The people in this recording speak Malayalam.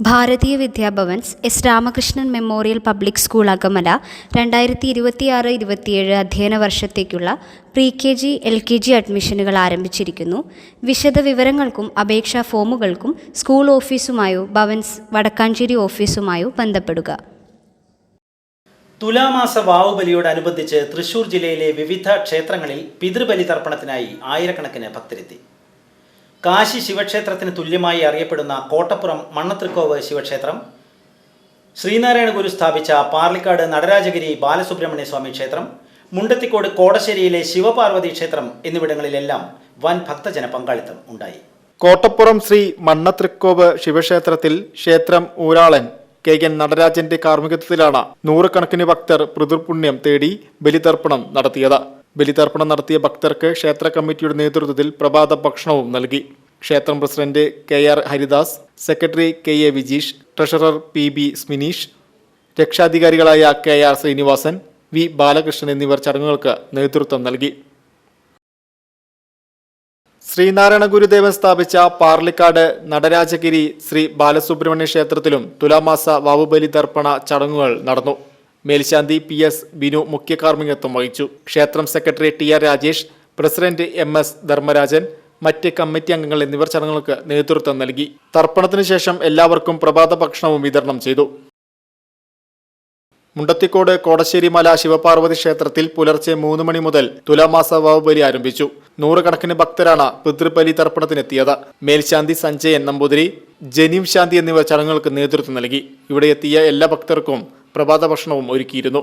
Bharatiya Vidyabhavans S Ramakrishnan memorial public school Akamala രണ്ടായിരത്തി ഇരുപത്തിയാറ് ഇരുപത്തിയേഴ് അധ്യയന വർഷത്തേക്കുള്ള pre K G L K G അഡ്മിഷനുകൾ ആരംഭിച്ചിരിക്കുന്നു. വിശദ വിവരങ്ങൾക്കും അപേക്ഷാ ഫോമുകൾക്കും സ്കൂൾ ഓഫീസുമായോ ഭവൻസ് വടക്കാഞ്ചേരി ഓഫീസുമായോ ബന്ധപ്പെടുക. തുലാമാസ വാവുബലിയോടനുബന്ധിച്ച് തൃശൂർ ജില്ലയിലെ വിവിധ ക്ഷേത്രങ്ങളിൽ പിതൃബലി തർപ്പണത്തിനായി ആയിരക്കണക്കിന് ഭക്തരെത്തി. കാശി ശിവക്ഷേത്രത്തിന് തുല്യമായി അറിയപ്പെടുന്ന കോട്ടപ്പുറം മണ്ണത്രിക്കോവ് ശിവക്ഷേത്രം ശ്രീനാരായണ ഗുരു സ്ഥാപിച്ച പാർലിക്കാട് നടരാജഗിരി ബാലസുബ്രഹ്മണ്യ സ്വാമി ക്ഷേത്രം മുണ്ടത്തിക്കോട് കോടശ്ശേരിയിലെ ശിവപാർവതി ക്ഷേത്രം എന്നിവിടങ്ങളിലെല്ലാം വൻ ഭക്തജന പങ്കാളിത്തം ഉണ്ടായി. കോട്ടപ്പുറം ശ്രീ മണ്ണത്രിക്കോവ് ശിവക്ഷേത്രത്തിൽ ക്ഷേത്രം ഊരാളൻ കെ എൻ നടരാജന്റെ കാർമ്മികത്വത്തിലാണ് നൂറുകണക്കിന് ഭക്തർ പിതൃപുണ്യം തേടി ബലിതർപ്പണം നടത്തിയത്. ബലിതർപ്പണം നടത്തിയ ഭക്തർക്ക് ക്ഷേത്ര കമ്മിറ്റിയുടെ നേതൃത്വത്തിൽ പ്രഭാത ഭക്ഷണവും നൽകി. ക്ഷേത്രം president K R Haridas secretary K A Vijeesh treasurer P B Smineesh രക്ഷാധികാരികളായ K R Srinivasan V Balakrishnan എന്നിവർ ചടങ്ങുകൾക്ക് നേതൃത്വം നൽകി. ശ്രീനാരായണ ഗുരുദേവൻ സ്ഥാപിച്ച പാർലിക്കാട് നടരാജഗിരി ശ്രീ ബാലസുബ്രഹ്മണ്യ ക്ഷേത്രത്തിലും തുലാമാസ വാവുബലി തർപ്പണ ചടങ്ങുകൾ നടന്നു. മേൽശാന്തി പി എസ് ബിനു മുഖ്യ കാർമ്മികത്വം വഹിച്ചു. ക്ഷേത്രം secretary T R Rajesh president M S Dharmarajan മറ്റ് കമ്മിറ്റി അംഗങ്ങൾ എന്നിവർ ചടങ്ങുകൾക്ക് നേതൃത്വം നൽകി. തർപ്പണത്തിന് ശേഷം എല്ലാവർക്കും പ്രഭാത ഭക്ഷണവും വിതരണം ചെയ്തു. മുണ്ടത്തിക്കോട് കോടശ്ശേരിമല ശിവപാർവതി ക്ഷേത്രത്തിൽ പുലർച്ചെ മൂന്ന് മണി മുതൽ തുലാമാസ വാവുബലി ആരംഭിച്ചു. നൂറുകണക്കിന് ഭക്തരാണ് പിതൃബലി തർപ്പണത്തിനെത്തിയത്. മേൽശാന്തി സഞ്ജയൻ നമ്പൂതിരി ജനീം ശാന്തി എന്നിവർ ചടങ്ങുകൾക്ക് നേതൃത്വം നൽകി. ഇവിടെ എത്തിയ എല്ലാ ഭക്തർക്കും പ്രഭാത ഭക്ഷണവും ഒരുക്കിയിരുന്നു.